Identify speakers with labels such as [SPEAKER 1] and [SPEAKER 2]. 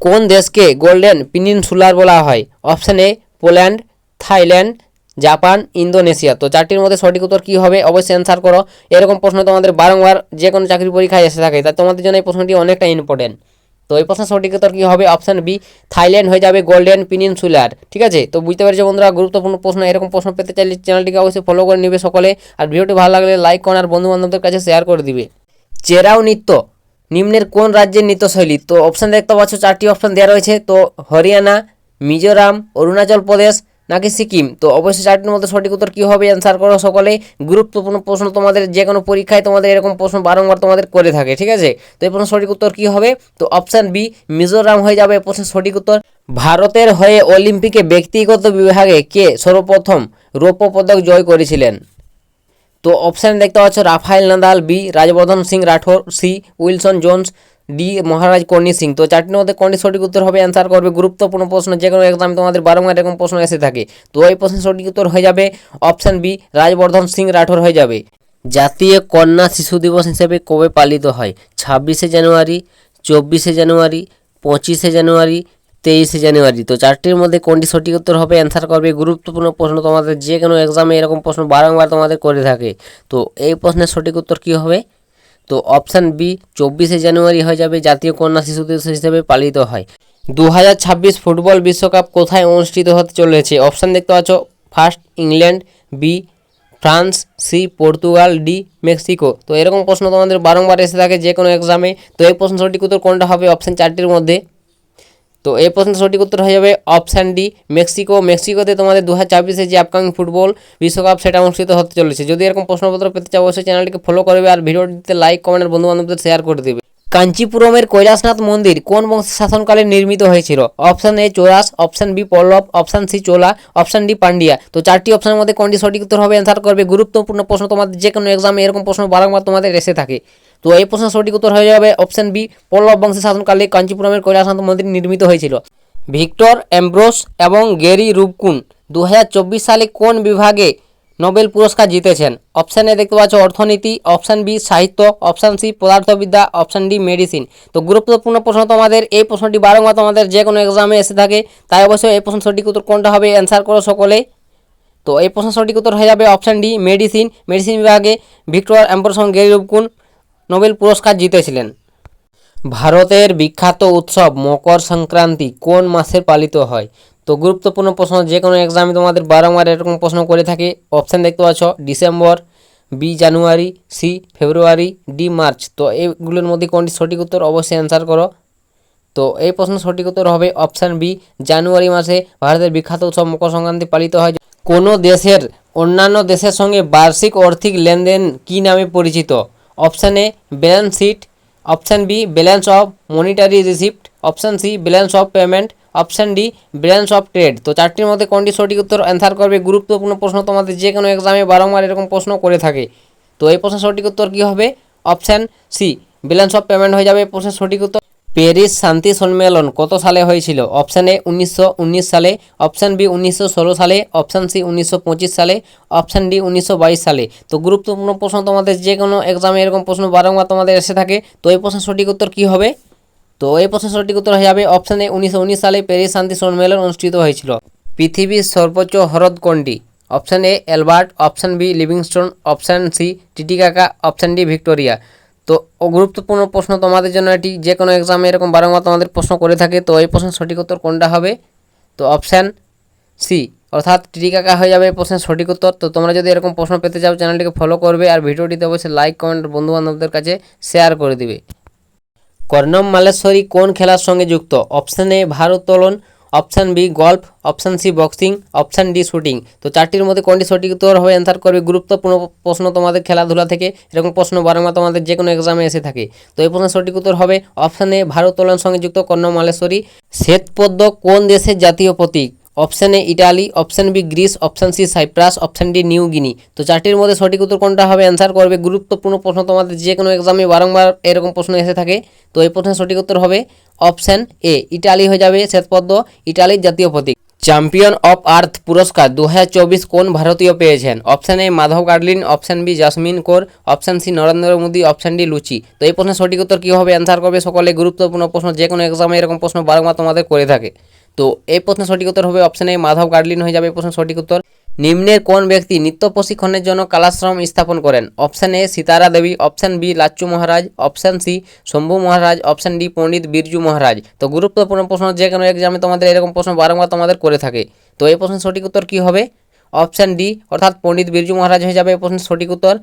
[SPEAKER 1] কোন দেশকে গোল্ডেন পিনিনসুলার বলা হয়? Option A, Poland, Thailand, Japan, Indonesia. তো চারটির মধ্যে সঠিক উত্তর কী হবে? অবশ্যই অ্যান্সার করো। এরকম প্রশ্ন তোমাদের বারংবার যে কোনো চাকরি পরীক্ষায় এসে থাকে, তাই তোমাদের জন্য এই প্রশ্নটি অনেকটা ইম্পর্টেন্ট তো এই প্রশ্নের সঠিক উত্তর কী হবে? অপশান বি, থাইল্যান্ড হয়ে যাবে গোল্ডেন পিনিনসুলার। ঠিক আছে? তো বুঝতে পেরেছ বন্ধুরা, গুরুত্বপূর্ণ প্রশ্ন, এরকম প্রশ্ন পেতে চাইলে চ্যানেলটিকে অবশ্যই ফলো করে নেবে সকলে। আর ভিডিওটি ভালো লাগলে লাইক করুন আর বন্ধু বান্ধবদের কাছে শেয়ার করে দিবে। চেরাও নৃত্য। নিম্নের কোন রাজ্যের নৃত্যশৈলী? তো অপশান দেখতে পাচ্ছ, চারটি অপশান দেওয়া রয়েছে। তো হরিয়ানা, মিজোরাম, অরুণাচল প্রদেশ নাকি সিকিম? তো অবশ্যই চারটির মধ্যে সঠিক উত্তর কী হবে অ্যান্সার করো সকলে গুরুত্বপূর্ণ প্রশ্ন তোমাদের, যে কোনো পরীক্ষায় তোমাদের এরকম প্রশ্ন বারংবার তোমাদের করে থাকে, ঠিক আছে? তো এই প্রশ্ন সঠিক উত্তর কী হবে? তো অপশান বি মিজোরাম হয়ে যাবে প্রশ্নের সঠিক উত্তর। ভারতের হয়ে অলিম্পিকে ব্যক্তিগত বিভাগে কে সর্বপ্রথম রৌপ্য পদক জয় করেছিলেন? তো অপশান দেখতে পাচ্ছ Rafael Nadal, B Rajyavardhan Singh Rathore, C Wilson Jones, D Maharaj Karni Singh. তো চারটির মধ্যে কোনটি সঠিক উত্তর হবে অ্যান্সার করবে গুরুত্বপূর্ণ প্রশ্ন, যে কোনো এক্সাম তোমাদের বারংবার এরকম প্রশ্ন এসে থাকে। তো এই প্রশ্নের সঠিক উত্তর হয়ে যাবে অপশান বি রাজবর্ধন সিং রাঠোর হয়ে যাবে। জাতীয় কন্যা শিশু দিবস হিসেবে কবে পালিত হয়? ছাব্বিশে জানুয়ারি, চব্বিশে জানুয়ারি, পঁচিশে জানুয়ারি তেইশে জানুয়ারি। তো চারটির মধ্যে কোনটি সঠিক উত্তর হবে অ্যান্সার করবে গুরুত্বপূর্ণ প্রশ্ন তোমাদের। যে কোনো এক্সামে এরকম প্রশ্ন বারংবার তোমাদের করে থাকে। তো এই প্রশ্নের সঠিক উত্তর কী হবে? তো অপশান বি চব্বিশে জানুয়ারি হয়ে যাবে জাতীয় কন্যা শিশু দিবস হিসেবে পালিত হয়। দু হাজার ছাব্বিশ ফুটবল বিশ্বকাপ কোথায় অনুষ্ঠিত হতে চলেছে? অপশান দেখতে পাচ্ছ first England B France C Portugal D Mexico তো এরকম প্রশ্ন তোমাদের বারংবার এসে থাকে যে কোনো এক্সামে তো এই প্রশ্ন সঠিক উত্তর কোনটা হবে? অপশান চারটির মধ্যে। তো এই প্রশ্নের সঠিক উত্তর হয়ে যাবে অপশান ডি, মেক্সিকো। মেক্সিকোতে তোমাদের দু হাজার ছাব্বিশে যে আপকামিং ফুটবল বিশ্বকাপ সেটা অনুষ্ঠিত হতে চলেছে। যদি এরকম প্রশ্নপত্র পেতে চাও, অবশ্যই চ্যানেলটিকে ফলো করবে আর ভিডিওটিতে লাইক কমেন্ট আর বন্ধু বান্ধবদের শেয়ার করে দেবে। কাঞ্চিপুরমের কৈলাসনাথ মন্দির কোন বংশের শাসনকালে নির্মিত হয়েছিল? Option A Cheras, option B Pallava, option C Chola, option D Pandya. তো চারটি অপশনের মধ্যে কোনটি সঠিক উত্তর হবে? অ্যান্সার করবে গুরুত্বপূর্ণ প্রশ্ন তোমাদের। যে কোনো এক্সামে এরকম প্রশ্ন বারংবার তোমাদের এসে থাকে। তো এই প্রশ্নের সঠিক উত্তর হয়ে যাবে অপশন বি পল্লব বংশের শাসনকালে কাঞ্চিপুরমের কৈলাসনাথ মন্দির নির্মিত হয়েছিল। ভিক্টর অ্যাম্ব্রোস এবং গেরি রুবকুন দু সালে কোন বিভাগে নোবেল পুরস্কার জিতেছেন? অপশান এ দেখতে পাচ্ছ অর্থনীতি অপশান বি সাহিত্য অপশান সি পদার্থবিদ্যা অপশান ডি মেডিসিন তো গুরুত্বপূর্ণ প্রশ্ন তোমাদের, এই প্রশ্নটি বারংবার তোমাদের যে কোনো এক্সামে এসে থাকে, তাই অবশ্যই এই প্রশ্ন সঠিক উত্তর কোনটা হবে অ্যান্সার করো সকলে। তো এই প্রশ্ন সঠিক উত্তর হয়ে যাবে অপশান ডি মেডিসিন মেডিসিন বিভাগে ভিক্টর অ্যাম্ব্রোস এবং গেরি রুবকুন নোবেল পুরস্কার জিতেছিলেন। ভারতের বিখ্যাত উৎসব মকর সংক্রান্তি কোন মাসে পালিত হয়? তো গুরুত্বপূর্ণ প্রশ্ন, যে কোনো এক্সামে তোমাদের বারংবার এরকম প্রশ্ন করে থাকে। অপশান দেখতে পাচ্ছ December B January C February D March তো এইগুলোর মধ্যে কোনটি সঠিক উত্তর অবশ্যই অ্যান্সার করো। তো এই প্রশ্ন সঠিক উত্তর হবে অপশান বি জানুয়ারি মাসে ভারতের বিখ্যাত উৎসব মকর সংক্রান্তি পালিত হয়। কোনো দেশের অন্যান্য দেশের সঙ্গে বার্ষিক আর্থিক লেনদেন কী নামে পরিচিত? Option A balance sheet, option B balance of monetary receipt, option C balance of payment, option D balance of trade. তো চারটির মধ্যে কোনটি সঠিক উত্তর অ্যান্সার করবে? গুরুত্বপূর্ণ প্রশ্ন তোমাদের যে কোনো এক্সামে বারংবার এরকম প্রশ্ন করে থাকে। তো এই প্রশ্নের সঠিক উত্তর কী হবে? Option C balance of payment হয়ে যাবে। প্রশ্নের সঠিক উত্তর প্যারিস শান্তি সম্মেলন কত সালে হয়েছিল? অপশান এ উনিশশো উনিশ সালে, অপশান বি উনিশশো ষোলো সালে, অপশান সি উনিশশো পঁচিশ সালে, অপশান ডি উনিশশো বাইশ সালে। তো গুরুত্বপূর্ণ প্রশ্ন তোমাদের যে কোনো এক্সামে এরকম প্রশ্ন বারংবার তোমাদের এসে থাকে, তো এই প্রশ্নের সঠিক উত্তর কী হবে? তো এই প্রশ্নের সঠিক উত্তর হয়ে যাবে অপশান এ উনিশশো উনিশ সালে প্যারিস শান্তি সম্মেলন অনুষ্ঠিত হয়েছিল। পৃথিবীর সর্বোচ্চ হ্রদ কোনটি? Option A Albert, option B Livingstone, option C Titicaca, option D Victoria. তো গুরুত্বপূর্ণ প্রশ্ন তোমাদের জন্য এটি, যে কোনো এক্সামে এরকম বারংবার তোমাদের প্রশ্ন করে থাকে, তো এই প্রশ্নের সঠিক উত্তর কোনটা হবে? তো অপশান সি অর্থাৎ টিকাকা হয়ে যাবে এই প্রশ্নের সঠিক উত্তর। তো তোমরা যদি এরকম প্রশ্ন পেতে চাও, চ্যানেলটিকে ফলো করবে আর ভিডিওটিতে অবশ্যই লাইক কমেন্ট বন্ধু বান্ধবদের কাছে শেয়ার করে দিবে। কর্ণম মালেশ্বরী কোন খেলার সঙ্গে যুক্ত? Option A ভারোত্তোলন option B, golf, option C, boxing, option D, shooting. তো চারটির মধ্যে কোনটি সঠিক উত্তর হবে অ্যান্সার করবে গুরুত্বপূর্ণ প্রশ্ন তোমাদের খেলাধুলা থেকে, এরকম প্রশ্ন বারংবার তোমাদের যে কোনো এক্সামে এসে থাকে। তো এই প্রশ্নের সঠিক উত্তর হবে অপশান এ ভারোত্তোলন সঙ্গে যুক্ত কর্ণম মালেশ্বরী, শ্বেতপদ্ম কোন দেশের জাতীয় প্রতীক? Option A Italy, option B Greece, option C Cyprus, option D New Guinea. তো চারটির মধ্যে সঠিক উত্তর কোনটা হবে? অ্যান্সার করবে গুরুত্বপূর্ণ প্রশ্ন তোমাদের যে কোনো এক্সামে বারংবার এরকম প্রশ্ন এসে থাকে। তো এই প্রশ্নের সঠিক উত্তর হবে অপশান এ, ইটালি হয়ে যাবে শ্বেতপদ্ম, ইটালির জাতীয় প্রতীক। চ্যাম্পিয়ন অফ আর্থ পুরস্কার দু হাজার চব্বিশ কোন ভারতীয় পেয়েছেন? Option A, Madhav Garlin option B, Jasmine Kaur, option C, Narendra Modi, option D, লুচি। তো এই প্রশ্নের সঠিক উত্তর কী হবে? অ্যান্সার করবে সকলে। গুরুত্বপূর্ণ প্রশ্ন যে কোনো এক্সামে এরকম প্রশ্ন বারংবার তোমাদের করে থাকে। তো এই প্রশ্নের সঠিক উত্তর হবে অপশান মাধব গাডলিন হয়ে যাবে এই প্রশ্নের সঠিক উত্তর। নিম্নের কোন ব্যক্তি নৃত্য প্রশিক্ষণের জন্য কালাশ্রম স্থাপন করেন? Option A Sitara Devi option B Lachhu Maharaj option C Shambhu Maharaj option D Pandit Birju Maharaj. তো গুরুত্বপূর্ণ প্রশ্ন যে কোনো এক্সামে তোমাদের এরকম প্রশ্ন বারংবার তোমাদের করে থাকে। তো এই প্রশ্নের সঠিক উত্তর কী হবে? অপশান ডি অর্থাৎ পণ্ডিত বিরজু মহারাজ হয়ে যাবে এই প্রশ্নের সঠিক উত্তর।